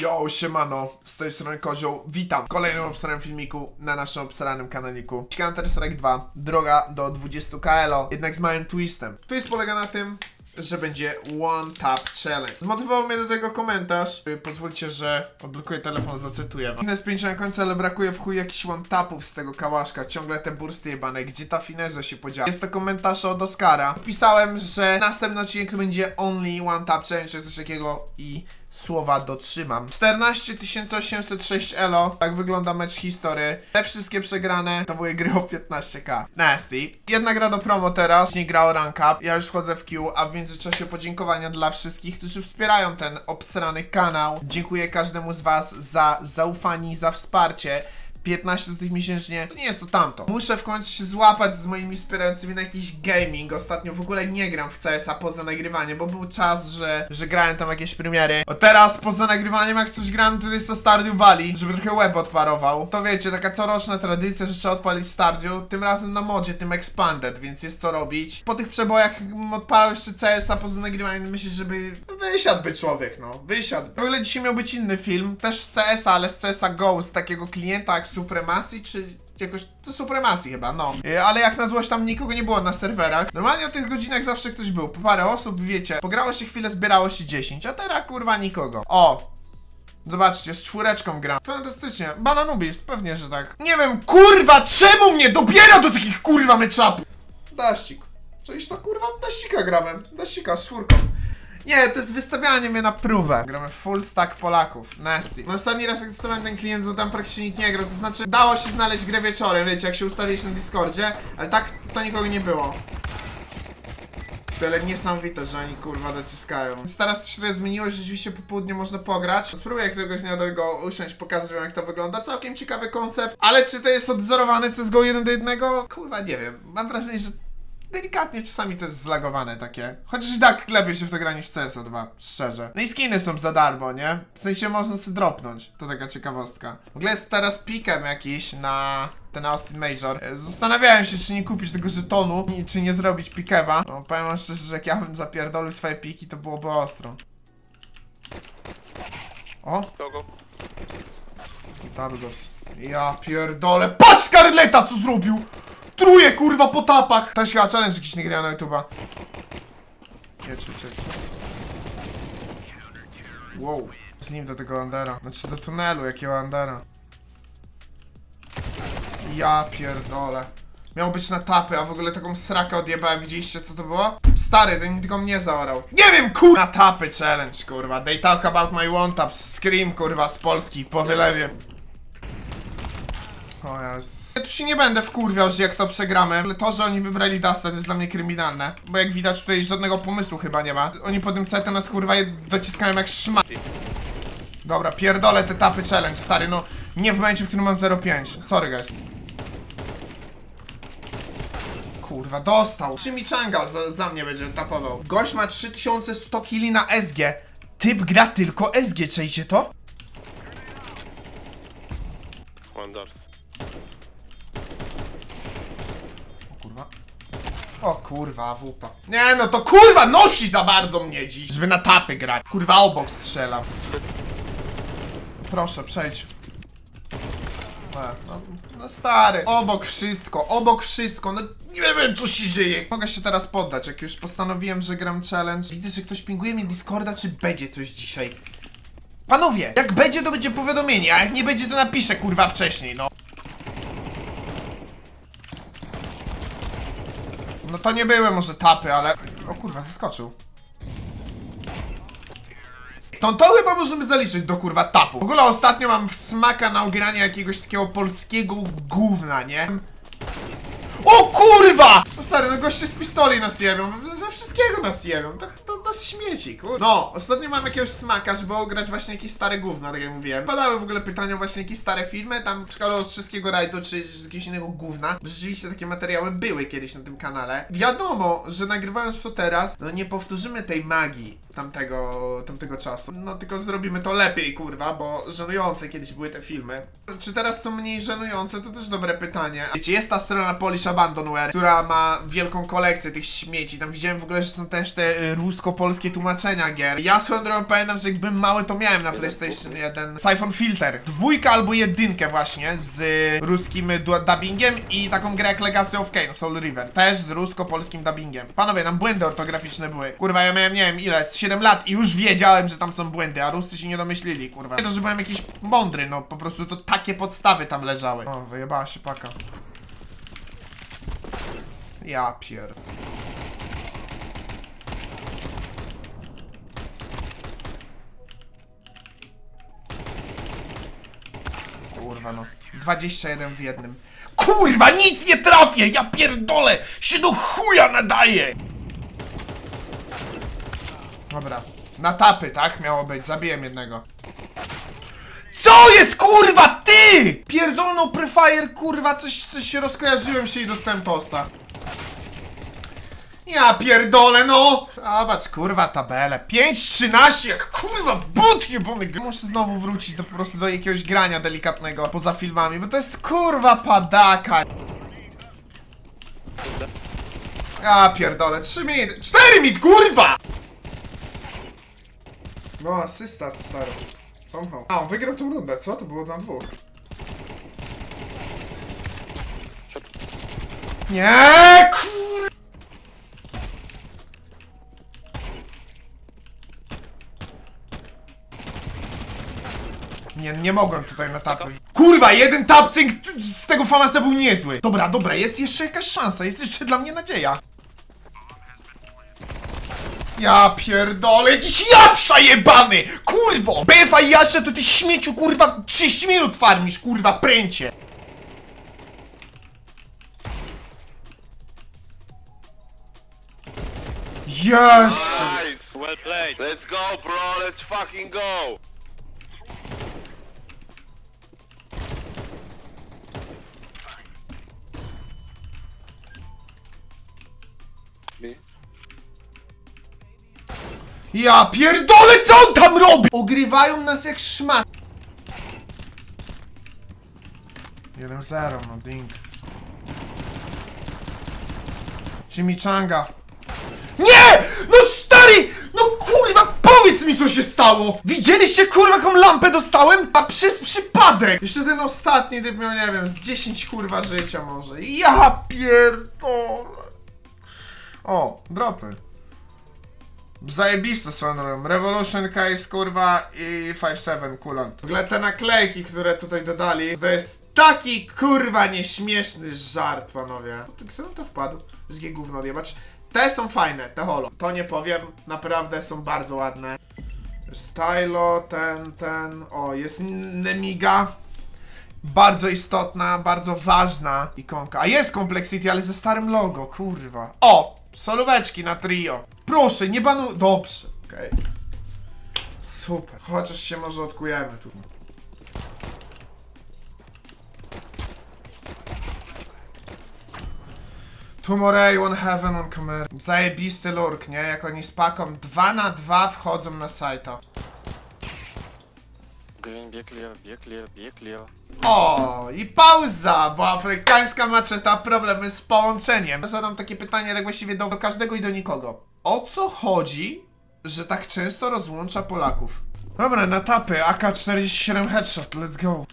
Yo, siemano, z tej strony Kozioł, witam w kolejnym obsranym filmiku na naszym obsranym kanaliku. Counter-Strike 2, droga do 20 KLO, jednak z małym twistem. Twist polega na tym, że będzie One Tap Challenge. Zmotywował mnie do tego komentarz. Pozwólcie, że odblokuję telefon, zacytuję wam. Finez 5 na końcu, ale brakuje w chuj jakichś one tapów z tego kałaszka. Ciągle te bursty jebane. Gdzie ta fineza się podziała? Jest to komentarz od Oscara. Pisałem, że następny odcinek będzie Only One Tap Challenge, czy coś takiego i słowa dotrzymam. 14 806 elo. Tak wygląda mecz historii. Te wszystkie przegrane to były gry o 15k. Nasty. Jedna gra do promo teraz, nie gra o rank up. Ja już wchodzę w queue, a w międzyczasie podziękowania dla wszystkich, którzy wspierają ten obsrany kanał. Dziękuję każdemu z was za zaufanie i za wsparcie. 15 z tych miesięcznie, to nie jest to tamto. Muszę w końcu się złapać z moimi wspierającymi na jakiś gaming. Ostatnio w ogóle nie gram w CS-a poza nagrywaniem, bo był czas, że, że grałem tam jakieś premiery. O teraz poza nagrywaniem, jak coś gram, to jest to Stardew Valley, żeby trochę web odparował. To wiecie, taka coroczna tradycja, że trzeba odpalić Stardew, tym razem na modzie, tym Expanded, więc jest co robić. Po tych przebojach odpalał jeszcze CS-a poza nagrywaniem, myślę, żeby wysiadłby człowiek, no, wysiadł. W ogóle dzisiaj miał być inny film, też z CS-a, ale z CS-a Go, z takiego klienta jak Supremacy, czy jakoś, to Supremacy chyba, no. E, Ale jak na złość tam nikogo nie było na serwerach. Normalnie o tych godzinach zawsze ktoś był, po parę osób, wiecie, pograło się chwilę, zbierało się 10, a teraz kurwa nikogo. O! Zobaczcie, z czwóreczką gram. Fantastycznie. Bananubis, pewnie, że tak. Nie wiem, kurwa, czemu mnie dobiera do takich kurwa meczapów? Daścik. Przecież to kurwa daścika grałem. Daścika z czwórką. Nie, to jest wystawianie mnie na próbę. Gramy full stack Polaków. Nasty. No ostatni raz jak testowałem ten klient, to tam praktycznie nikt nie grał. To znaczy, dało się znaleźć grę wieczorem, wiecie, jak się ustawiliście na Discordzie, ale tak to nikogo nie było. Tyle niesamowite, że oni kurwa dociskają. Więc teraz się trochę zmieniło, że rzeczywiście po południu można pograć. Spróbuję któregoś dnia do tego usiąść, pokazać wam jak to wygląda. Całkiem ciekawy koncept. Ale czy to jest odzorowany CSGO 1 do 1? Kurwa nie wiem. Mam wrażenie, że delikatnie czasami to jest zlagowane takie. Chociaż i tak lepiej się w to gra niż CS 2, szczerze. No i skiny są za darmo, nie? W sensie można sobie dropnąć. To taka ciekawostka. W ogóle jest teraz pikem jakiś na ten Austin Major. E, Zastanawiałem się, czy nie kupić tego żetonu, czy nie zrobić pikema. No, powiem wam szczerze, że jak ja bym zapierdolił swoje piki, to byłoby ostro. O, Kogo? Tabgos. Ja pierdolę. Patrz Scarletta co zrobił! Truje kurwa po tapach! Jest chyba challenge jakiś nie gra na YouTube'a. Jedź, jedź, jedź. Wow. Z nim do tego Andera. Znaczy do tunelu, jakiego Andera. Ja pierdolę. Miał być na tapy, a w ogóle taką srakę odjebałem. Widzieliście co to było? Stary, to tylko mnie zaorał. Nie wiem, kurwa! Na tapy challenge, kurwa. They talk about my one tap. Scream, kurwa, z Polski, po wylewie. O. Ja tu się nie będę wkurwiał, że jak to przegramy, ale to, że oni wybrali Dasta, to jest dla mnie kryminalne. Bo jak widać tutaj żadnego pomysłu chyba nie ma. Oni po tym CT nas kurwa dociskają jak szma... Dobra, pierdolę te tapy challenge, stary, no. Nie w momencie, w którym mam 0,5. Sorry, guys. Kurwa, dostał. Chimichanga za, za mnie będzie tapował. Gość ma 3100 kili na SG. Typ gra tylko SG, czejcie to? Wonders. Kurwa. O kurwa, wupa. Nie no to kurwa nosi za bardzo mnie dziś, żeby na tapy grać. Kurwa obok strzelam. Proszę, przejdź. E, no, no stary, obok wszystko, obok wszystko, no nie wiem co się dzieje. Mogę się teraz poddać, jak już postanowiłem, że gram challenge. Widzę, że ktoś pinguje mi Discorda, czy będzie coś dzisiaj. Panowie, jak będzie, to będzie powiadomienie, a jak nie będzie, to napiszę kurwa wcześniej, no. No to nie były może tapy, ale... O kurwa, zaskoczył. To, to chyba możemy zaliczyć do kurwa tapu. W ogóle ostatnio mam smaka na ogranie jakiegoś takiego polskiego gówna, nie? O kurwa! No stary, no goście z pistoli nas jebią, ze wszystkiego nas jebią, to, to, to śmieci. No, ostatnio mam jakiegoś smaka, żeby ograć właśnie jakieś stare gówna, tak jak mówiłem. Padały w ogóle pytania właśnie jakieś stare filmy, tam czy z wszystkiego rajdu, czy z jakiegoś innego gówna. Rzeczywiście takie materiały były kiedyś na tym kanale. Wiadomo, że nagrywając to teraz, no nie powtórzymy tej magii tamtego, tamtego czasu. No tylko zrobimy to lepiej, kurwa, bo żenujące kiedyś były te filmy. Czy teraz są mniej żenujące? To też dobre pytanie. Wiecie, jest ta strona Polish Abandonware, która ma wielką kolekcję tych śmieci. Tam widziałem w ogóle, że są też te y, rusko-polskie tłumaczenia gier. Ja swoją drogą pamiętam, że jak byłem mały, to miałem na PlayStation 1 Siphon Filter. Dwójkę albo jedynkę właśnie z y, ruskim y, du- dubbingiem i taką grę jak Legacy of Kain, Soul River. Też z rusko-polskim dubbingiem. Panowie, nam błędy ortograficzne były. Kurwa, ja miałem, nie wiem ile, z 7 lat i już wiedziałem, że tam są błędy, a Ruscy się nie domyślili, kurwa. Nie to, że byłem jakiś mądry, no po prostu to takie podstawy tam leżały. O, wyjebała się paka. Ja pier... Kurwa no. 21 w jednym. Kurwa, nic nie trafię! Ja pierdolę! Się do chuja nadaje! Dobra. Na tapy, tak? Miało być. Zabiłem jednego. Co jest kurwa ty? Pierdolno prefire kurwa, coś, coś się rozkojarzyłem się i dostałem tosta. Ja pierdolę no! Zobacz kurwa tabelę. 5-13 jak kurwa but jebany. Muszę znowu wrócić do po prostu do jakiegoś grania delikatnego poza filmami, bo to jest kurwa padaka. Ja pierdolę. 3 mit, 4 mit kurwa! No asysta stary. Somehow. A, on wygrał tą rundę, co? To było na dwóch. Nie, kur... Nie, nie mogłem tutaj na tapy. Kurwa, jeden tapcynk z tego famasa był niezły. Dobra, dobra, jest jeszcze jakaś szansa, jest jeszcze dla mnie nadzieja. Ja pierdolę, jakiś jaksza jebany! Kurwo! BFA i jasze to ty śmieciu, kurwa, 30 minut farmisz, kurwa, pręcie! Yes! Nice! Well played! Let's go, bro! Let's fucking go! Ja pierdolę, co on tam robi? Ogrywają nas jak szmat. 1-0, no ding. Chimichanga. Nie! No stary! No kurwa, powiedz mi co się stało! Widzieliście kurwa jaką lampę dostałem? A przez przypadek! Jeszcze ten ostatni typ miał, nie wiem, z 10 kurwa życia może. Ja pierdolę. O, dropy. Zajebiste swoją. Revolution Case, kurwa i 5-7 Kulant. W ogóle te naklejki, które tutaj dodali, to jest taki kurwa nieśmieszny żart, panowie. Kto na to wpadł? Z gówno odjebać. Te są fajne, te holo. To nie powiem, naprawdę są bardzo ładne. Stylo, ten, ten, o, jest Nemiga. Bardzo istotna, bardzo ważna ikonka. A jest Complexity, ale ze starym logo, kurwa. O! Solóweczki na trio. Proszę, nie banu... Dobrze, okej. Super. Chociaż się może odkujemy tu. Tomorrow One Heaven on kamerę. Zajebisty lurk, nie? Jak oni z paką 2 na 2 wchodzą na sajta. Green, bieg lewo, bieg lewo, bieg lewo. O, i pauza, bo afrykańska maczeta problemy z połączeniem. Zadam takie pytanie tak właściwie do każdego i do nikogo. O co chodzi, że tak często rozłącza Polaków? Dobra, na tapy, AK-47 headshot, let's go.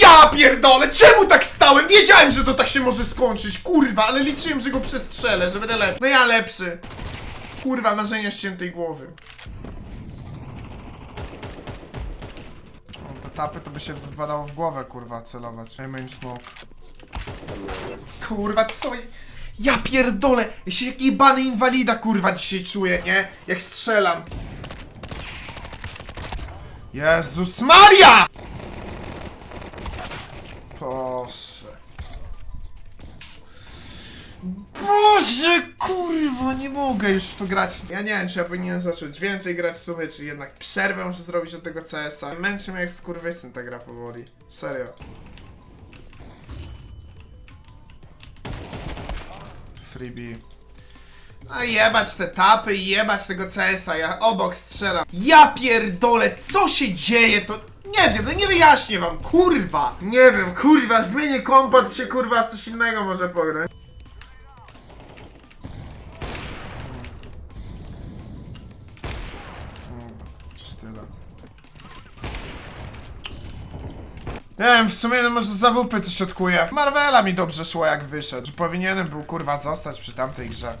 Ja pierdolę, czemu tak stałem? Wiedziałem, że to tak się może skończyć, kurwa, ale liczyłem, że go przestrzelę, że będę lepszy. No ja lepszy. Kurwa, marzenia ściętej głowy. O, te tapy to by się wypadało w głowę, kurwa, celować. Aim aim smoke. Kurwa, co? Ja pierdolę! Ja się jak jebany inwalida, kurwa, dzisiaj czuję, nie? Jak strzelam. Jezus Maria! Proszę. Boże, kurwa, nie mogę już w to grać. Ja nie wiem, czy ja powinienem zacząć więcej grać w sumie, czy jednak przerwę muszę zrobić od tego CS-a. Męczy mnie jak skurwysyn ta gra powoli. Serio. freebie. No jebać te tapy i jebać tego CS-a, ja obok strzelam. Ja pierdolę, co się dzieje, to... Nie wiem, no nie wyjaśnię wam, kurwa! Nie wiem, kurwa, zmienię kompat się kurwa w coś innego może pograć. Nie wiem, w sumie no może za WP coś odkuje. Marvela mi dobrze szło jak wyszedł, powinienem był kurwa zostać przy tamtej grze.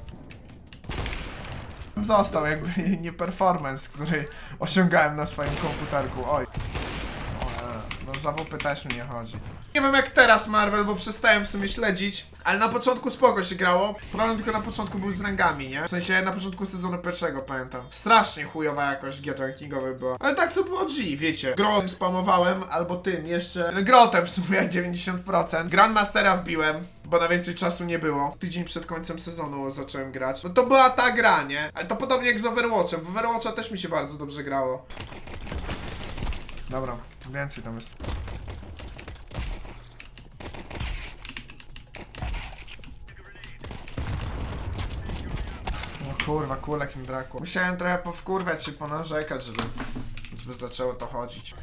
Został jakby nie performance, który osiągałem na swoim komputerku. Oj. No za WP też mi nie chodzi. Nie wiem jak teraz Marvel, bo przestałem w sumie śledzić, ale na początku spoko się grało. Problem tylko na początku był z rangami, nie? W sensie na początku sezonu pierwszego pamiętam. Strasznie chujowa jakość gier rankingowych była. Ale tak to było G, wiecie. Grotem spamowałem, albo tym jeszcze. Grotem w sumie 90%. Grandmastera wbiłem. Bo na więcej czasu nie było. Tydzień przed końcem sezonu zacząłem grać. No to była ta gra, nie? Ale to podobnie jak z Overwatchem. W Overwatcha też mi się bardzo dobrze grało. Dobra, więcej tam jest. No kurwa, kulek mi brakło. Musiałem trochę powkurwiać się, ponarzekać, żeby, żeby zaczęło to chodzić.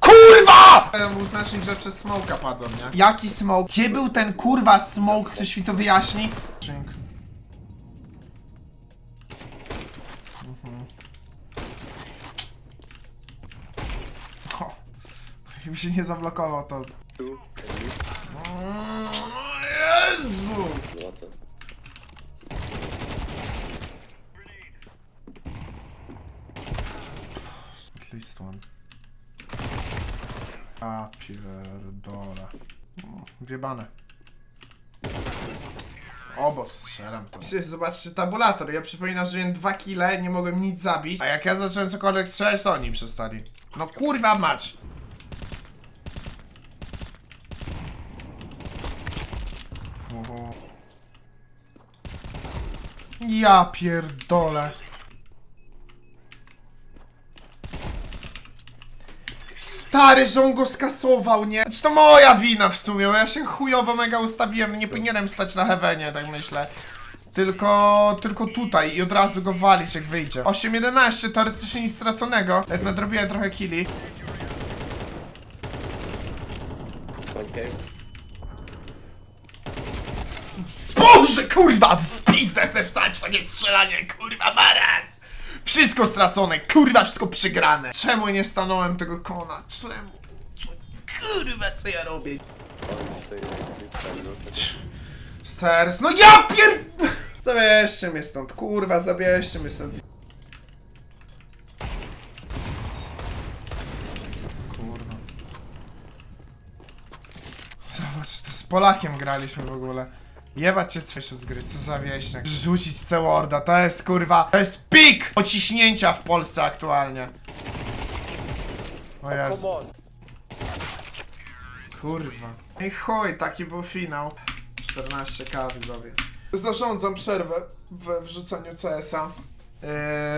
Kurwa! Ja był znacznik, że przez smoka padłem, nie? Jaki smoke? Gdzie był ten kurwa smoke? Ktoś mi to wyjaśni? Dzięk. Jakby się nie zablokował to. Jezu! At least one. A pierdole. Mm, Wiebane. Obok strzelam to. Zobaczcie tabulator. Ja przypominam, że miałem dwa kile, nie mogłem nic zabić. A jak ja zacząłem cokolwiek strzelać, to oni przestali. No kurwa mać! Ja pierdolę. Stary, że on go skasował, nie? Znaczy to moja wina w sumie, bo ja się chujowo mega ustawiłem, nie powinienem stać na heavenie, tak myślę. Tylko, tylko tutaj i od razu go walić jak wyjdzie. 8-11, teoretycznie nic straconego. Nawet nadrobiłem trochę killi. Boże, kurwa, pizdę se wstać, takie strzelanie, kurwa, maraz! Wszystko stracone, kurwa, wszystko przegrane. Czemu nie stanąłem tego kona? Czemu? Kurwa, co ja robię? Stars, no ja pier... Zabierzcie mnie stąd, kurwa, zabierzcie mnie stąd. Kurwa. Zobacz, to z Polakiem graliśmy w ogóle. Jebać cię coś z gry, co za wieśniak. Rzucić C-Worda, to jest kurwa, to jest pik ociśnięcia w Polsce aktualnie. O Jezu. Kurwa. I chuj, taki był finał. 14k widzowie. Zarządzam przerwę we wrzucaniu CS-a.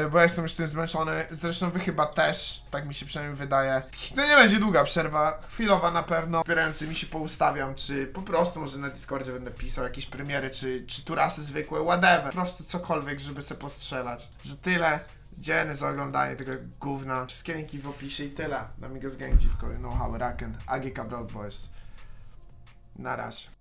Yy, bo ja jestem już tym zmęczony. Zresztą wy chyba też, tak mi się przynajmniej wydaje. To nie będzie długa przerwa, chwilowa na pewno. Zbierający mi się poustawiam, czy po prostu może na Discordzie będę pisał jakieś premiery, czy, czy turasy zwykłe, whatever. Po prostu cokolwiek, żeby se postrzelać. Że tyle. Dzielny za oglądanie tego gówna. Wszystkie linki w opisie i tyle. Na Migos Gang Dziwko, No How Raken, AGK Broad Boys. Na razie.